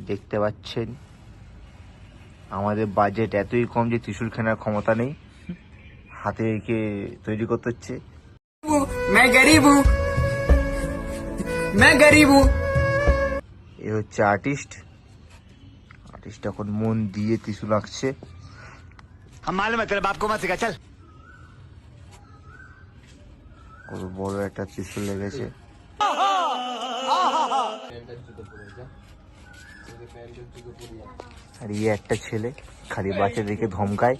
দেখতে পাচ্ছেন। আমাদের বাজেট এতই কম যে ত্রিশুল কেনার ক্ষমতা নেই। হাতে একে তৈরি করতে হচ্ছে। এ হচ্ছে আর্টিস্ট আর্টিস্ট এখন মন দিয়ে ত্রিশুল আঁকছে। কত বড় একটা ত্রিশুল লেগেছে। আর ইয়ে একটা ছেলে খালি বাচ্চাদেরকে ধমকায়।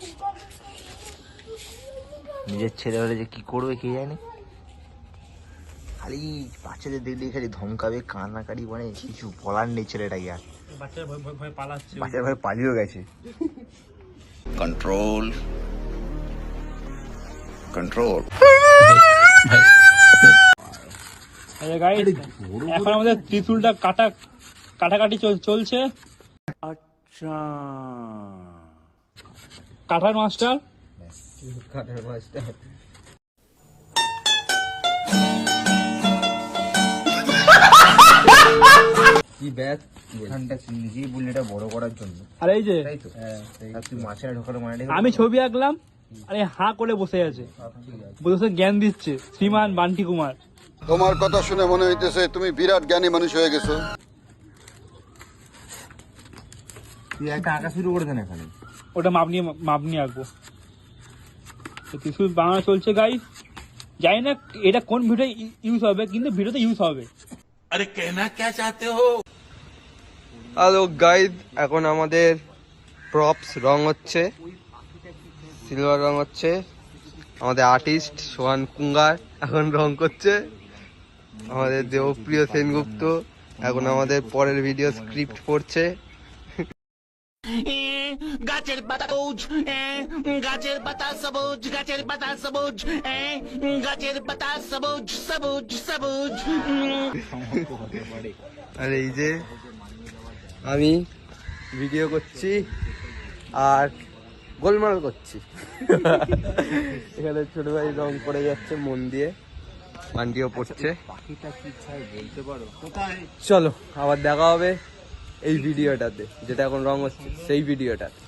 নিজের ছেলে হলে যে কি করবে কে জানে? খালি বাচ্চাদের দেখলে খালি ধমকাবে কান্নাকাটি মানে কিছু বলার নেই ছেলেটাকে আর। বাচ্চারা ভয় পালিয়েও গেছে। আরে গাইস এখন আমাদের ত্রিশুলটা কাটা কাটাকাটি চল- চলছে। আচ্ছা। কাটার মাস্টার এখানটা নিজেই বললি এটা বড় করার জন্য। আর এই যে তাই তো? তুই মাছের ঢোকানো মানে আমি ছবি আঁকলাম আরে হাঁ করে বসে আছে। বসে জ্ঞান দিচ্ছে শ্রীমান বান্টি কুমার। তোমার কথা শুনে মনে হইতেছে তুমি বিরাট জ্ঞানী মানুষ হয়ে গেছো। তুই একটা আঁকা শুরু করে দেন এখানে। ওটা মাপ নিয়ে মাপ নিয়ে আঁকবো। তো ত্রিশুল বানানো চলছে গাইস জানি না এটা কোন ভিডিও ইউজ হবে কিন্তু ভিডিওতে ইউজ হবে। হ্যালো গাইড এখন আমাদের প্রপস রং হচ্ছে সিলভার রং হচ্ছে। আমাদের আর্টিস্ট সোহান কুঙ্গার এখন রং করছে। আমাদের দেবপ্রিয় সেনগুপ্ত এখন আমাদের পরের ভিডিও স্ক্রিপ্ট পড়ছে। গাছের পাতা সবুজ গাছের পাতা সবুজ গাছের পাতা সবুজ গাছের পাতা সবুজ সবুজ সবুজ। আর এই যে আমি ভিডিও করছি আর গোলমাল করছি। এখানে ছোট ভাই রং করে যাচ্ছে মন দিয়ে। মান্ডিও পড়ছে। চলো আবার দেখা হবে। এই ভিডিওটাতে যেটা এখন রং হচ্ছে সেই ভিডিওটাতে।